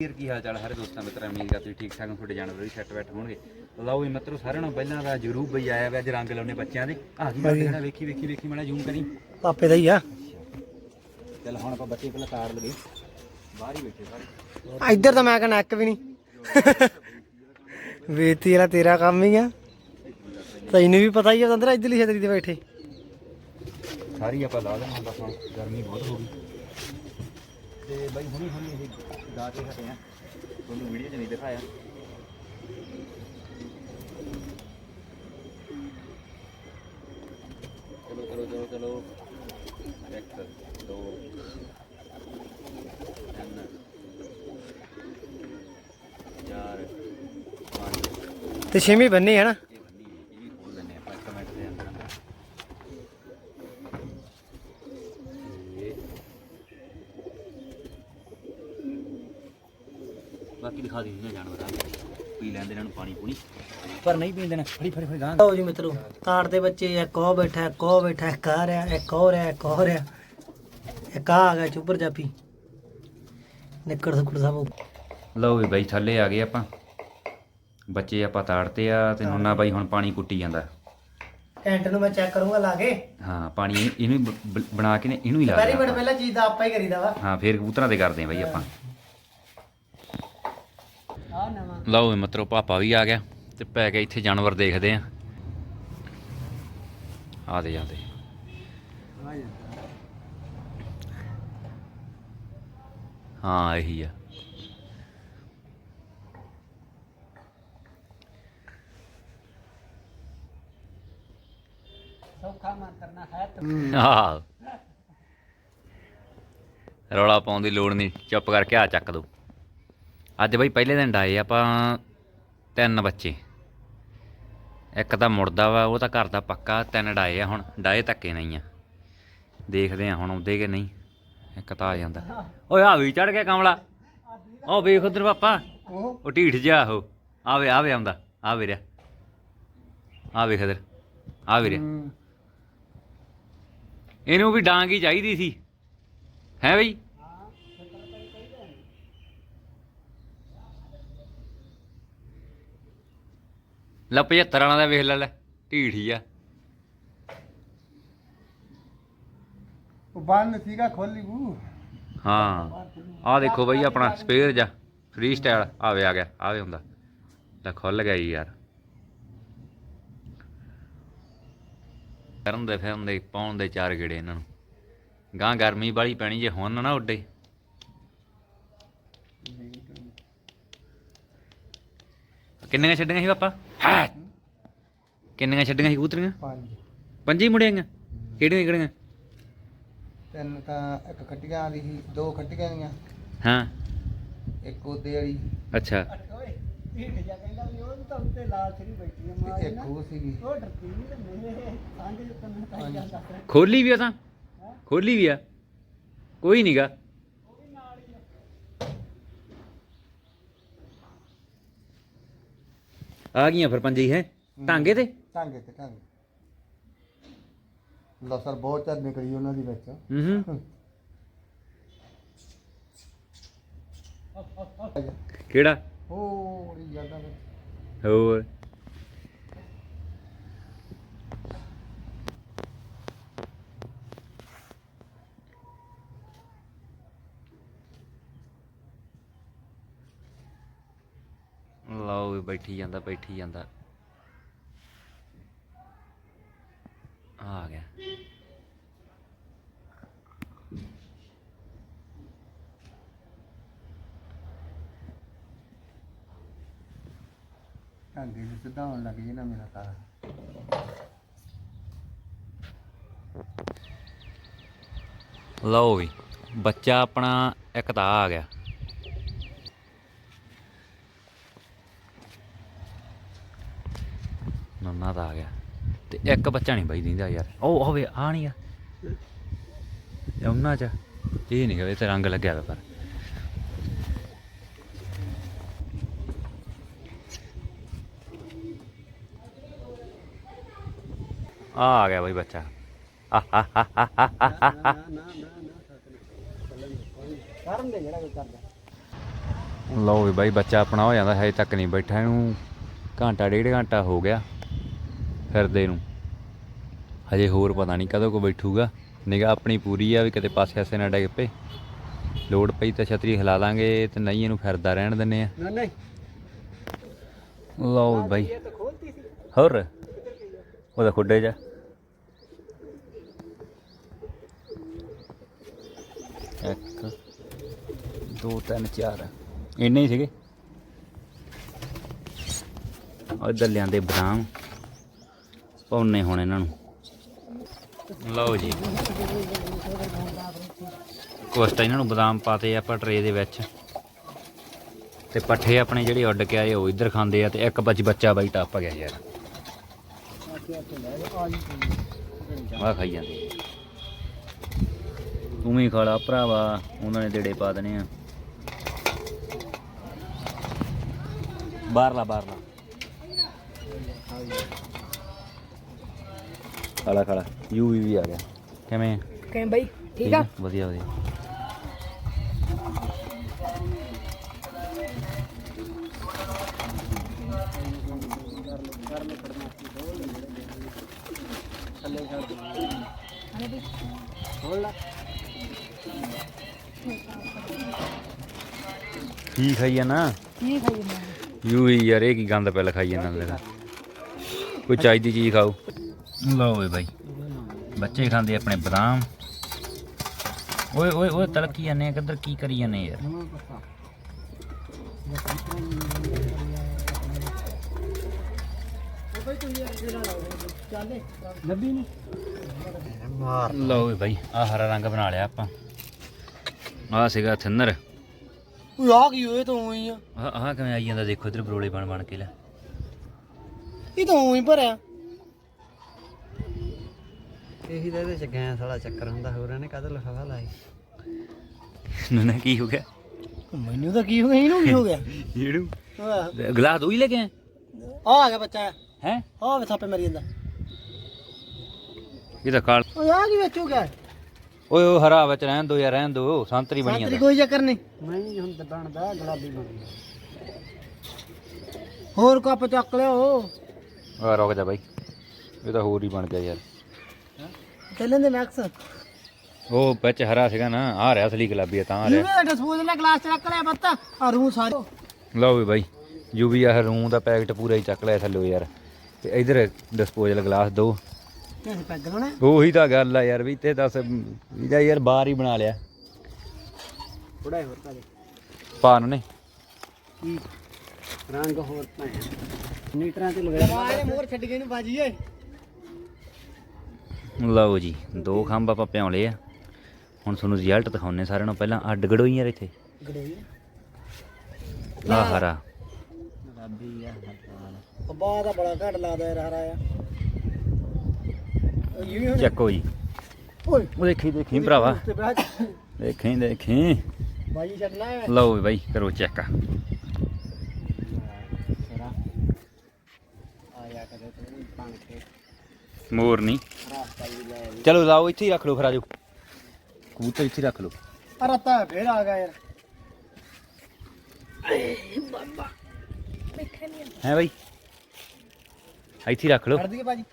ਵੀਰ ਕੀ ਹਾਲ ਚਾਲ? ਸਾਰੇ ਦੋਸਤਾਂ ਮਿੱਤਰਾਂ ਉਮੀਦ ਕਰਦੇ ਠੀਕ ਠਾਕ ਹੋ ਤੁਹਾਡੇ ਜਾਨਵਰ ਵੀ ਸੈੱਟ ਬੈਠ ਹੋਣਗੇ। ਲਓ ਵੀ ਮਿੱਤਰੋ ਸਾਰਿਆਂ ਨਾਲੋਂ ਪਹਿਲਾਂ ਦਾ ਜਰੂਰ ਬਈ ਆਇਆ ਵਾ ਅੱਜ ਰੰਗ ਲਾਉਣੇ ਬੱਚਿਆਂ ਦੇ। ਆ ਗੱਲ ਜਿਹੜਾ ਵੇਖੀ ਵੇਖੀ ਵੇਖੀ ਮਾੜਾ ਜ਼ੂਮ ਕਰੀ। ਪਾਪੇ ਦਾ ਹੀ ਆ। ਚੱਲ ਹੁਣ ਆਪਾਂ ਬੱਚੇ ਪਹਿਲਾਂ ਤਾੜ ਲਗੇ ਬਾਹਰ ਹੀ ਬੈਠੇ ਸਾਰੇ। ਇੱਧਰ ਤਾਂ ਮੈਂ ਕਹਿੰਦਾ ਇੱਕ ਵੀ ਨਹੀਂ। ਵੇਤੀ ਵਾਲਾ ਤੇਰਾ ਕੰਮ ਹੀ ਆ। ਤੈਨੂੰ ਵੀ ਪਤਾ ਹੀ ਆ ਅੰਦਰ ਇੱਧਰਲੀ ਛਤਰੀ ਤੇ ਬੈਠੇ। ਸਾਰੀ ਆਪਾਂ ਲਾ ਦੇਣਾ ਬਸ ਹੁਣ ਗਰਮੀ ਬਹੁਤ ਹੋ ਗਈ। ਤੇ ਬਾਈ ਹੁਣੀ ਹੁਣੀ ਇਹ ਗਾ ਕੇ ਹਟੇ ਆ। ਤੁਹਾਨੂੰ ਵੀਡੀਓ 'ਚ ਨਹੀਂ ਦਿਖਾਇਆ। ਚਲੋ ਚਲੋ ਚਲੋ ਚਲੋ। ਇੱਕ ਦੋ। ਤਿੰਨ। ਚਾਰ। ਪੰਜ। ਤੇ ਛੇਵੀਂ ਬੰਨੀ ਹੈ ਨਾ ਇਹ ਬੰਦੀ ਇਹ ਵੀ ਖੋਲ ਲੈਣੇ ਆਪਾਂ ਇੱਕ ਮਿੰਟ ਦੇ ਅੰਦਰ ਅੰਦਰ ਤੇ ਬਾਕੀ ਦਿਖਾ ਦੇ ਇਹਨਾਂ ਜਾਨਵਰਾਂ ਨੂੰ ਪੀ ਲੈਂਦੇ ਇਹਨਾਂ ਨੂੰ ਪਾਣੀ ਪੂਣੀ ਪਰ ਨਹੀਂ ਪੀਂਦੇ ਨਾ। ਫੜੀ ਫੜੀ ਫੜੀ ਗਾਂ ਲਓ ਜੀ ਮਿੱਤਰੋ ਤਾੜ ਦੇ ਬੱਚੇ ਇੱਕ ਉਹ ਬੈਠਾ ਇੱਕ ਉਹ ਬੈਠਾ ਇੱਕ ਆ ਰਿਹਾ ਇੱਕ ਹੋ ਰਿਹਾ ਇੱਕ ਹੋ ਰਿਹਾ ਇੱਕ ਆ ਆ ਗਿਆ ਚੁੱਪਰ ਜਾਪੀ ਨਿੱਕੜ ਸੁੱਕੜ ਸਭ। ਲਓ ਵੀ ਬਾਈ ਥੱਲੇ ਆ ਗਏ ਆਪਾਂ। ਬੱਚੇ ਆਪਾਂ ਤਾੜਤੇ ਆ ਤੇ ਹੁਣ ਨਾ ਬਾਈ ਹੁਣ ਪਾਣੀ ਕੁੱਟੀ ਜਾਂਦਾ। ਟੈਂਟ ਨੂੰ ਮੈਂ ਚੈੱਕ ਕਰੂੰਗਾ ਲਾ ਕੇ। ਹਾਂ ਪਾਣੀ ਇਹਨੂੰ- ਹੀ ਬ- ਬ- ਬਣਾ ਕੇ ਨੇ ਇਹਨੂੰ ਹੀ ਲਾ ਵੈਰੀ ਦੇਣਾ ਪਹਿਲਾਂ ਚੀਜ਼ ਦਾ ਆਪਾਂ ਹੀ ਕਰੀਦਾ ਵਾ। ਹਾਂ ਫੇਰ ਕਬੂਤਰਾਂ ਤੇ ਕਰਦੇ ਆ ਬਾਈ ਆਪਾਂ। ਆ ਨਵਾਂ। ਲਓ ਵੀ ਮਤਰੋ ਪਾਪਾ ਵੀ ਆ ਗਿਆ। ਤੇ ਪੈ ਕੇ ਇੱਥੇ ਜਾਨਵਰ ਦੇਖਦੇ ਆ। ਆ ਦੇ ਜਾਂਦੇ ਹਾਂ ਇਹੀ ਆ। ਸੌਖਾ ਮੰਤਰਨਾ ਹੈ ਆਹ। ਰੌਲਾ ਪਾਉਣ ਦੀ ਲੋੜ ਨਹੀਂ ਚੁੱਪ ਕਰਕੇ ਆ ਚੱਕ ਦੋ। ਅੱਜ ਬਈ ਪਹਿਲੇ ਦਿਨ ਡਾਏ ਆਪਾਂ ਤਿੰਨ ਬੱਚੇ। ਇੱਕ ਤਾਂ ਮੁੜਦਾ ਵਾ ਉਹ ਤਾਂ ਘਰ ਦਾ ਪੱਕਾ ਤਿੰਨ ਡਾਏ ਆ ਹੁਣ ਡਾਏ ਧੱਕੇ ਨਹੀਂ ਆ। ਦੇਖਦੇ ਆ ਹੁਣ ਆਉਂਦੇ ਕਿ ਨਹੀਂ ਇੱਕ ਤਾਂ ਆ ਜਾਂਦਾ। ਓਏ ਆ ਵੀ ਚੜ ਗਿਆ ਕਮਲਾ। ਉਹ ਵੇਖ ਉਧਰ ਪਾਪਾ ਉਹ ਢੀਠ ਜਿਹਾ ਉਹ। ਆਵੇ ਆਵੇ ਆਉਂਦਾ ਆ ਵੇ ਰਿਆ ਆ ਵੇਖ ਇਧਰ ਆ ਵੇ ਰਿਆ ਇਹਨੂੰ ਵੀ ਡਾਂਗ ਹੀ ਚਾਹੀਦੀ ਸੀ। ਹੈ ਬਈ? ਲੈ 75 ਵਾਲਾ ਦਾ ਵੇਖ ਲੈ ਲੈ ਢੀਠ ਹੀ ਆ। ਉਹ ਬੰਨ ਸੀਗਾ ਖੋਲੀ ਗੂ ਹਾਂ ਆ ਦੇਖੋ ਬਈ ਆਪਣਾ ਸਪੇਅਰ ਜਾ ਫ੍ਰੀ ਸਟਾਈਲ ਆਵੇ ਆ ਗਿਆ ਆਵੇ ਹੁੰਦਾ। ਲੈ ਖੁੱਲ ਗਿਆ ਜੀ ਯਾਰ। ਕਰਨ ਦੇ ਫਿਰ ਹੁੰਦੇ ਪਾਉਣ ਦੇ ਚਾਰ ਗੇੜੇ ਇਹਨਾਂ ਨੂੰ। ਗਾਂ ਗਰਮੀ ਵਾਲੀ ਪੈਣੀ ਜੇ ਹੁਣ ਨਾ ਉੱਡੇ। ਕਿੰਨੀਆਂ ਛੱਡੀਆਂ ਸੀ ਪਾਪਾ? ਹੈ? ਕਿੰਨੀਆਂ ਛੱਡੀਆਂ ਸੀ ਕਬੂਤਰੀਆਂ? ਪੰਜ। ਪੰਜੀ ਮੁੜੀਆਂ ਕਿਹੜੀਆਂ ਕਿਹੜੀਆਂ? ਤਿੰਨ ਤਾਂ ਇੱਕ ਖੱਟੀਆਂ ਦੀ ਸੀ ਦੋ ਖੱਟੀਆਂ ਦੀਆਂ ਹਾਂ। ਇੱਕ ਉਹਦੇ ਵਾਲੀ। ਅੱਛਾ। ਤੇ ਇੱਕ ਉਹ ਸੀਗੀ। ਖੋਲੀ ਵੀ ਆ ਤਾਂ? ਖੋਲੀ ਵੀ ਆ? ਕੋਈ ਨਹੀਂਗਾ ਆ ਗਈਆਂ ਫਿਰ ਪੰਜੇ ਹੈ ਟਾਂਗੇ ਤੇ? ਟਾਂਗੇ ਤੇ ਟਾਂਗੇ ਲਸਰ ਬਹੁਤ ਚੱਲ ਨਿਕਲੀ ਉਹਨਾਂ ਦੀ ਵਿੱਚ। ਹੂੰ ਹੂੰ। ਕਿਹੜਾ? ਉਹ ਜ਼ਿਆਦਾ ਵਿੱਚ ਹੋਰ ਲਓ ਵੀ ਬੈਠੀ ਜਾਂਦਾ ਬੈਠੀ ਜਾਂਦਾ। ਆ ਗਿਆ। ਟਾਂਗੇ ਨੂੰ ਸਿੱਧਾ ਹੋਣ ਲੱਗ ਜੀ ਨਾ ਮੇਰਾ ਸਾਰਾ ਲਓ ਵੀ ਬੱਚਾ ਆਪਣਾ ਇੱਕ ਤਾਂ ਆ ਗਿਆ। ਨੰਨਾ ਤਾਂ ਆ ਗਿਆ। ਤੇ ਇੱਕ ਬੱਚਾ ਨਹੀਂ ਬਈ ਦਿੰਦਾ ਯਾਰ। ਉਹ ਹੋਵੇ ਆ ਨਹੀਂ ਆ। ਇਹ ਉਹਨਾਂ ਚ। ਇਹ ਨਹੀਂ ਗਾ ਤੇ ਰੰਗ ਲੱਗਿਆ ਹੋਇਆ ਪਰ। ਆ ਆ ਗਿਆ ਬਾਈ ਬੱਚਾ। ਲਓ ਵੀ ਬਾਈ ਬੱਚਾ ਆਪਣਾ ਹੋ ਜਾਂਦਾ, ਹਜੇ ਤੱਕ ਨਹੀਂ ਬੈਠਾ ਇਹਨੂੰ। ਘੰਟਾ, ਡੇਢ ਘੰਟਾ ਹੋ ਗਿਆ। ਫਿਰਦੇ ਨੂੰ। ਹਜੇ ਹੋਰ ਪਤਾ ਨਹੀਂ ਕਦੋਂ ਕੋ ਬੈਠੂਗਾ। ਨਿਗਾ ਆਪਣੀ ਪੂਰੀ ਆ ਵੀ ਕਿਤੇ ਪਾਸੇ ਆਸੇ ਨਾ ਡਿੱਗ ਪਏ। ਲੋੜ ਪਈ ਤਾਂ ਛਤਰੀ ਹਿਲਾ ਲਾਂਗੇ ਤੇ ਨਹੀਂ ਇਹਨੂੰ ਫਿਰਦਾ ਰਹਿਣ ਦਿੰਨੇ ਆ। ਨਾ ਨਹੀਂ। ਲਓ ਬਾਈ। ਹੋਰ? ਉਹਦਾ ਖੁੱਡੇ ਜਾ। ਇੱਕ ਦੋ ਤਿੰਨ ਚਾਰ। ਇੰਨੇ ਹੀ ਸੀਗੇ। ਉਧਰ ਲਿਆਂਦੇ ਬਦਾਮ। ਪਾਉਣੇ ਹੁਣ ਇਹਨਾਂ ਨੂੰ। ਲਓ ਜੀ। ਕੁਛ ਇਹਨਾਂ ਨੂੰ ਬਦਾਮ ਪਾਤੇ ਆਪਾਂ ਟਰੇ ਦੇ ਵਿੱਚ। ਤੇ ਪੱਠੇ ਆਪਣੇ ਜਿਹੜੇ ਉੱਡ ਕੇ ਆਏ ਉਹ ਇੱਧਰ ਖਾਂਦੇ ਆ ਤੇ ਇੱਕ ਬੱਚ ਬੱਚਾ ਬਾਈ ਟੱਪ ਗਿਆ ਯਾਰ। ਆ ਖਾਈ ਜਾਂਦੇ ਤੂੰ ਵੀ ਖਾਲਾ ਭਰਾਵਾ, ਉਹਨਾਂ ਨੇ ਡੇੜੇ ਪਾ ਦੇਣੇ ਆ। ਬਾਹਰਲਾ ਬਾਹਰਲਾ। ਖਾਲਾ ਖਾਲਾ ਯੂ ਵੀ ਆ ਗਿਆ। ਕਿਵੇਂ? ਕਿਵੇਂ ਬਾਈ? ਠੀਕ ਆ? ਵਧੀਆ ਵਧੀਆ। ਕੀ ਖਾਈ ਜਾਣਾ ਕੀ ਖਾਈ ਮੈਂ ਯੂ ਹੀ ਯਾਰ ਇਹ ਕੀ ਗੰਦ ਪੈ ਲਖਾਈ ਜਾਂਦਾ ਲਗਾ ਕੋਈ ਚਾਈ ਦੀ ਚੀਜ਼ ਖਾਓ। ਲਓ ਵੇ ਬਾਈ। ਬੱਚੇ ਖਾਂਦੇ ਆਪਣੇ ਬਦਾਮ। ਓਏ ਓਏ ਓਏ ਤੜਕੀ ਜਾਂਦੇ ਕਿੱਧਰ ਕੀ ਕਰੀ ਜਾਂਦੇ ਯਾਰ? ਲਓ ਵੇ ਬਾਈ ਆ ਹਰਾ ਰੰਗ ਬਣਾ ਲਿਆ ਆਪਾਂ। ਆ ਸੀਗਾ ਥਿੰਨਰ ਉਹ ਆ ਕੀ ਹੋਏ ਤਾਂ ਉਹੀ ਆ। ਆ ਆਹ ਕਿਵੇਂ ਆਈ ਜਾਂਦਾ ਦੇਖੋ ਇਧਰ ਬਰੋਲੇ ਬਣ ਬਣ ਕੇ ਲੈ। ਇਹ ਤਾਂ ਉਹੀ ਭਰਿਆ। ਇਹੀ ਤਾਂ ਇਹਦੇ ਚ ਗੈਸ ਵਾਲਾ ਚੱਕਰ ਹੁੰਦਾ ਹੋਰ ਇਹਨੇ ਕਦ ਲਿਫਾਫਾ ਲਾਈ ਨਾ ਕੀ ਹੋ ਗਿਆ? ਮੈਨੂੰ ਤਾਂ ਕੀ ਹੋ ਗਿਆ ਇਹਨੂੰ ਕੀ ਹੋ ਗਿਆ? ਇਹਨੂੰ? ਗਲਾਸ ਦੋ ਹੀ ਲੈ ਕੇ ਆਏ ਆ ਗਿਆ ਬੱਚਾ। ਹੈ? ਆ ਵੇ ਥਾਪੇ ਮਰੀ ਜਾਂਦਾ। ਇਹ ਤਾਂ ਕਾਲ ਓਏ ਆ ਕੀ ਵਿੱਚ ਹੋ ਗਿਆ? ਓਏ ਉਹ ਹਰਾ ਵਿੱਚ ਰਹਿਣ ਦੋ ਯਾਰ ਰਹਿਣ ਦੋ ਸੰਤਰੀ ਬਣੀ ਸੰਤਰੀ ਜਾਂਦਾ ਕੋਈ ਚੱਕਰ ਨਹੀਂ। ਮੈਂ ਨਹੀਂ ਹੁਣ ਤਾਂ ਬਣਦਾ ਗੁਲਾਬੀ ਬਣਦਾ ਹੋਰ ਕੱਪ ਚੱਕ ਲਿਓ ਆ ਰੁਕ ਜਾ ਬਾਈ। ਇਹ ਤਾਂ ਹੋਰ ਹੀ ਬਣ ਗਿਆ ਯਾਰ। ਚੱਲਣ ਦੇ ਮੈਕਸ। ਉਹ ਵਿੱਚ ਹਰਾ ਸੀਗਾ ਨਾ ਆ ਰਿਹਾ ਅਸਲੀ ਗੁਲਾਬੀ ਆ ਤਾਂ ਆ ਰਿਹਾ। ਇਹਨੇ ਡਿਸਪੋਜ਼ਲ ਦਾ ਗਲਾਸ ਚੱਕ ਲਿਆ ਬੱਤਾ ਆ ਰੂ ਸਾਰੇ। ਲਓ ਵੀ ਬਾਈ ਜੋ ਵੀ ਆ ਰੂੰ ਦਾ ਪੈਕਟ ਪੂਰਾ ਹੀ ਚੱਕ ਲਿਆ ਥੱਲੇ ਯਾਰ। ਤੇ ਇਧਰ ਡਿਸਪੋਜ਼ਲ ਗਲਾਸ ਦੋ। ਕਿਵੇਂ ਪੈਗ ਲਾਉਣਾ ਉਹੀ ਤਾਂ ਗੱਲ ਆ ਯਾਰ ਵੀ ਤੇ ਦੱਸ ਇਹਦਾ ਯਾਰ ਬਾਹਰ ਹੀ ਬਣਾ ਲਿਆ। ਥੋੜਾ ਹੋਰ ਪਾ ਦੇ। ਪਾਨ ਨੇ ਕੀ? ਰੰਗ ਹੋਰ ਪਾਇਆ। ਨੀਟਰਾਂ ਤੇ ਲਗਾਇਆ। ਆਏ ਮੋਰ ਛੱਡ ਗਏ ਨੂੰ ਬਾਜੀ ਏ ਲਓ ਜੀ ਦੋ ਖੰਭ ਆਪਾਂ ਪਿਉਂ ਲਏ ਆ। ਹੁਣ ਤੁਹਾਨੂੰ ਰਿਜ਼ਲਟ ਦਿਖਾਉਣੇ ਸਾਰਿਆਂ ਨੂੰ ਪਹਿਲਾਂ। ਹੀ ਯਾਰ ਇੱਥੇ। ਗੜੋਈ ਆ ਹਰਾ। ਗੁਲਾਬੀ ਆ ਹੱਥਾਂ ਅੱਬਾ ਦਾ ਬੜਾ ਘੱਟ ਲੱਗਦਾ ਯਾਰ ਹਰਾ ਆ। ਉਹ ਯੂ ਹੀ ਹੁਣ ਚੱਕੋ ਜੀ। ਓਏ। ਉਹ ਦੇਖੀ ਦੇਖੀ ਭਰਾਵਾ। ਤੇ ਦੇਖੀ ਦੇਖੀ। ਬਾਜੀ ਛੱਡਣਾ ਹੈ। ਲਓ ਵੀ ਬਾਈ ਕਰੋ ਚੈੱਕ ਕਦੇ ਤੇ ਕੇ। ਮੋਰ ਨਹੀਂ। ਚਲੋ ਲਾਓ ਇੱਥੇ ਹੀ ਰੱਖ ਲਓ ਫਿਰ ਆਜੋ। ਕਬੂਤਰ ਇੱਥੇ ਹੀ ਰੱਖ ਲਓ। ਆ ਰਤਾ ਫੇਰ ਆ ਗਿਆ ਯਾਰ। ਹੈ ਬਾਈ? ਇੱਥੇ ਹੀ ਰੱਖ ਲਓ। ਦਈਏ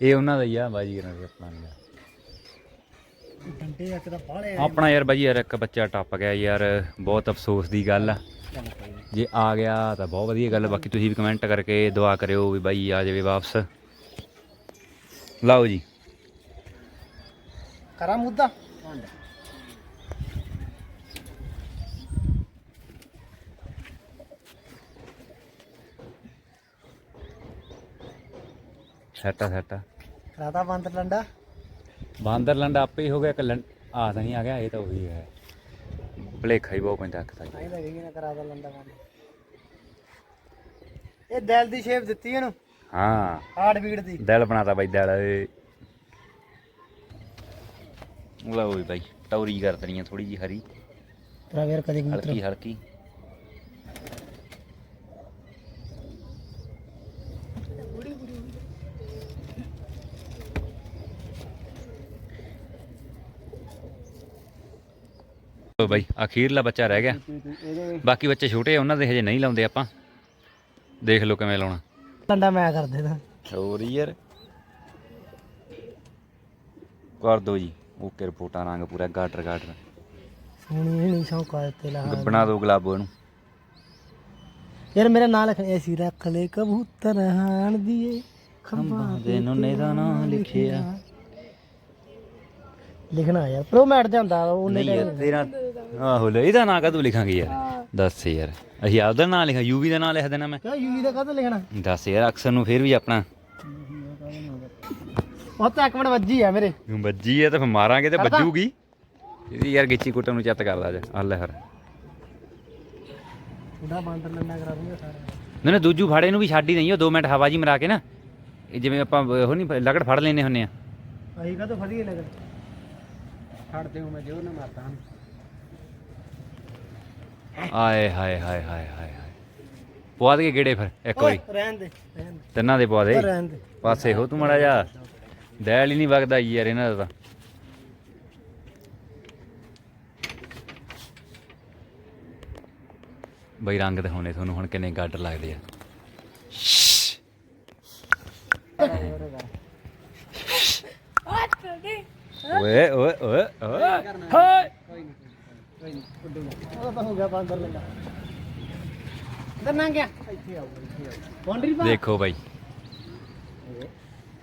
ਇਹ ਉਹਨਾਂ ਦਾ ਹੀ ਆ ਬਾਜੀ ਇਹਨਾਂ ਦੇ ਆਪਣਾ ਨੀ ਗਾ। ਡੰਡੇ ਇੱਕ ਤਾਂ ਫਾਲੇ ਆਪਣਾ ਯਾਰ ਬਾਜੀ ਯਾਰ ਇੱਕ ਬੱਚਾ ਟੱਪ ਗਿਆ ਯਾਰ ਬਹੁਤ ਅਫਸੋਸ ਦੀ ਗੱਲ ਆ। ਜੇ ਆ ਗਿਆ ਤਾਂ ਬਹੁਤ ਵਧੀਆ ਗੱਲ। ਬਾਕੀ ਤੁਸੀਂ ਵੀ ਕਮੈਂਟ ਕਰਕੇ ਦੁਆ ਕਰਿਓ ਵੀ ਬਾਈ ਆ ਜਾਵੇ ਵਾਪਸ। ਲਓ ਜੀ। ਕਰਾਂ ਮੁੱਦਾ? ਸੈਟਾ ਸੈਟਾ ਰਾਤਾ ਬੰਦ ਲੰਡਾ? ਬਾਂਦਰ ਲੰਡਾ ਆਪੇ ਹੀ ਹੋ ਗਿਆ ਕੱਲਣ ਆ ਤਾਂ ਨਹੀਂ ਆ ਗਿਆ ਇਹ ਤਾਂ ਉਹੀ ਹੈ। ਭਲੇਖਾ ਹੀ ਬਹੁਤ ਪੈਂਦਾ ਅੱਖ ਦਾ ਤਾਂ ਗਈ ਨਾ ਕਰਾਦਾ ਲੰਡਾ ਕੰਮ ਇਹ ਦਿਲ ਦੀ ਸ਼ੇਪ ਦਿੱਤੀ ਇਹਨੂੰ। ਹਾਂ। ਹਾਰਟ ਬੀਟ ਦੀ। ਦਿਲ ਬਣਾਤਾ ਬਾਈ ਦਿਲ। ਏ ਲਓ ਵੀ ਬਾਈ ਟੌਰੀ ਕਰ ਦੇਣੀ ਆ ਥੋੜੀ ਜੀ ਹਰੀ। ਤੇਰਾ ਵੀਰ ਕਦੇ ਹਲਕੀ ਹਲਕੀ। ਲਓ ਬਾਈ ਅਖੀਰਲਾ ਬੱਚਾ ਰਹਿ ਗਿਆ। ਬਾਕੀ ਬੱਚੇ ਛੋਟੇ ਆ ਉਹਨਾਂ ਦੇ ਹਜੇ ਨਹੀਂ ਲਾਉਂਦੇ ਆਪਾਂ। ਦੇਖ ਲਓ ਕਿਵੇਂ ਲਾਉਣਾ। ਡੰਡਾ ਮੈਂ ਕਰ ਦੇਦਾ ਹੋਰ ਯਾਰ। ਕਰ ਦੋ ਜੀ ਓਕੇ ਰਿਪੋਰਟਾਂ ਰੰਗ ਪੂਰਾ ਗਾਟਰ ਗਾਟਰ। ਸੋਹਣੀ ਹਣੀ ਸ਼ੌਕਾ ਤੇ ਲਾ ਬਣਾ ਦੋ ਗੁਲਾਬੋ ਇਹਨੂੰ ਯਾਰ ਮੇਰਾ ਨਾਂ ਲਿਖ ਐਸੀ ਰੱਖ ਲੈ ਕਬੂਤਰ ਹਾਣ ਦੀਏ। ਖੰਭਾਂ ਦੇ ਨੁੰਨੇ ਦਾ ਨਾਂ ਲਿਖਿਆ। ਲਿਖਣਾ ਯਾਰ ਪ੍ਰੋ ਮੈਟ ਤੇ ਹੁੰਦਾ ਉਹਨੇ ਨਹੀਂ ਯਾਰ ਤੇਰਾ ਆਹੋ ਲੈ ਇਹਦਾ ਨਾਂ ਕਦੋਂ ਲਿਖਾਂਗੇ ਯਾਰ? ਦੱਸ ਯਾਰ ਅਸੀਂ ਆਪਦਾ ਨਾਂ ਲਿਖਾ ਯੂਵੀ ਦਾ ਨਾਂ ਲਿਖ ਦੇਣਾ ਮੈਂ। ਕਿਉਂ ਯੂਵੀ ਦਾ ਕਾਹਤੋਂ ਲਿਖਣਾ? ਦੱਸ ਯਾਰ ਅਕਸਰ ਨੂੰ ਫੇਰ ਵੀ ਆਪਣਾ। ਉਹ ਤਾਂ ਇੱਕ ਮਿੰਟ ਵੱਜੀ ਆ ਮੇਰੇ। ਵੱਜੀ ਹੈ ਤਾਂ ਫਿਰ ਮਾਰਾਂਗੇ ਤੇ ਵੱਜੂਗੀ। ਇਹਦੀ ਯਾਰ ਗਿੱਚੀ ਕੁੱਟਣ ਨੂੰ ਚੱਤ ਕਰਦਾ ਜਾ ਆ ਲੈ ਫਿਰ। ਉਹਦਾ ਬਾਂਦਰ ਲੰਡਾ ਕਰਾ ਦੂੰਗਾ ਸਾਰਾ। ਨਾ ਨਾ ਦੂਜੂ ਫਾੜੇ ਨੂੰ ਵੀ ਛੱਡ ਹੀ ਨਹੀਂ ਉਹ 2 ਮਿੰਟ ਹਵਾ ਜੀ ਮਰਾ ਕੇ ਨਾ ਇਹ ਜਿਵੇਂ ਆਪਾਂ ਉਹ ਨਹੀਂ ਲਕੜ ਫੜ ਲੈਨੇ ਹੁੰਨੇ ਆ। ਅਸੀਂ ਕਾਹਤੋਂ ਫੜੀਏ ਲਗਨ ਛੱਡਦੇ ਹਾਂ ਮੈਂ ਜੋ ਨਾ ਮਾਰਦਾ ਹਾਂ। ਆਏ ਹਾਏ ਹਾਏ ਹਾਏ ਹਾਏ ਪਵਾ ਦੇ ਗੇੜੇ ਫਿਰ ਇੱਕ ਵਾਰੀ। ਰਹਿਣ ਦੇ ਰਹਿਣ ਦੇ। ਤਿੰਨਾਂ ਦੇ ਪਵਾ ਦੇ। ਉਹ ਰਹਿਣ ਦੇ। ਪਾਸੇ ਹੋ ਤੂੰ ਮੜਾ ਜਾ ਦੈਲ ਹੀ ਨਹੀਂ ਵਗਦਾ ਯਾਰ ਇਹਨਾਂ ਦਾ ਤਾਂ। ਬਈ ਰੰਗ ਦਿਖਾਉਣੇ ਤੁਹਾਨੂੰ ਹੁਣ ਕਿੰਨੇ ਗਾਡਰ ਲੱਗਦੇ ਆ। ਓਏ ਓਏ ਓਏ ਓਏ। ਹਾਏ ਉਹ ਤਾਂ ਹੋ ਗਿਆ ਬਾਂਦਰ ਲੰਡਾ ਇਧਰ ਨਾ ਗਿਆ ਇੱਥੇ ਆਓ ਇੱਥੇ ਆਓ ਬਾਉਂਡਰੀ ਪਾ ਦੇਖੋ ਬਾਈ।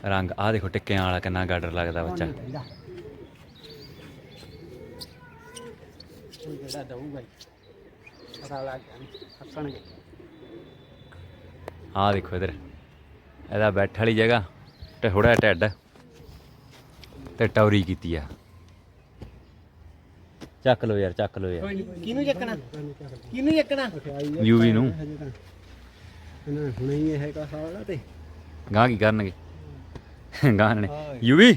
ਰੰਗ ਆ ਦੇਖੋ, ਟਿੱਕਿਆਂ ਵਾਲਾ ਕਿੰਨਾ ਗਾਡਰ ਲੱਗਦਾ ਬੱਚਾ। ਕੋਈ ਜਿਹੜਾ ਦਊਗਾ ਪਤਾ ਲੱਗ ਗਿਆ ਹੱਸਣਗੇ ਆ ਦੇਖੋ ਇਧਰ। ਇਹਦਾ ਬੈਠ ਵਾਲੀ ਜਗ੍ਹਾ ਤੇ ਥੋੜਾ ਢਿੱਡ ਤੇ ਟੌਰੀ ਕੀਤੀ ਆ। ਚੱਕ ਲਓ ਯਾਰ ਚੱਕ ਲਓ ਯਾਰ। ਕਿਹਨੂੰ ਚੱਕਣਾ? ਕਿਹਨੂੰ ਚੱਕਣਾ? ਯੂਵੀ ਨੂੰ। ਇਹਨਾਂ ਹੁਣੇ ਹੀ ਇਹ ਕਾ ਸਾਲਾ ਤੇ। ਗਾਂ ਕੀ ਕਰਨਗੇ? ਗਾਂ ਨੇ। ਯੂਵੀ।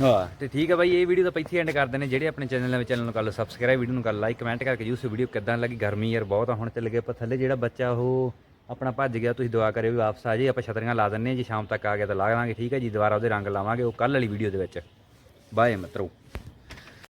ਹਾਂ। ਤੇ ਠੀਕ ਹੈ ਬਾਈ ਇਹ ਵੀਡੀਓ ਤਾਂ ਇੱਥੇ ਐਂਡ ਕਰਦੇ ਨੇ। ਜਿਹੜੇ ਆਪਣੇ ਚੈਨਲ ਨਵੇਂ ਚੈਨਲ ਨੂੰ ਕਰ ਲਓ ਸਬਸਕ੍ਰਾਈਬ ਵੀਡੀਓ ਨੂੰ ਕਰ ਲਾਈਕ ਕਮੈਂਟ ਕਰਕੇ ਜੂਸ ਵੀਡੀਓ ਕਿੱਦਾਂ ਲੱਗੀ? ਗਰਮੀ ਯਾਰ ਬਹੁਤ ਆ ਹੁਣ ਚੱਲ ਗਏ ਆਪਾਂ ਥੱਲੇ ਜਿਹੜਾ ਬੱਚਾ ਉਹ ਆਪਣਾ ਭੱਜ ਗਿਆ, ਤੁਸੀਂ ਦੁਆ ਕਰਿਓ ਵੀ ਵਾਪਸ ਆ ਜੇ ਆਪਾਂ ਛਤਰੀਆਂ ਲਾ ਦਿੰਨੇ ਆ ਜੇ ਸ਼ਾਮ ਤੱਕ ਆ ਗਿਆ ਤਾਂ ਲਾ ਲਾਂਗੇ, ਠੀਕ ਹੈ ਜੀ, ਦੁਬਾਰਾ ਉਹਦੇ ਰੰਗ ਲਾਵਾਂਗੇ, ਉਹ ਕੱਲ ਵਾਲੀ ਵੀਡੀਓ ਦੇ ਵਿੱਚ। ਬਾਏ ਮਿੱਤਰੋ।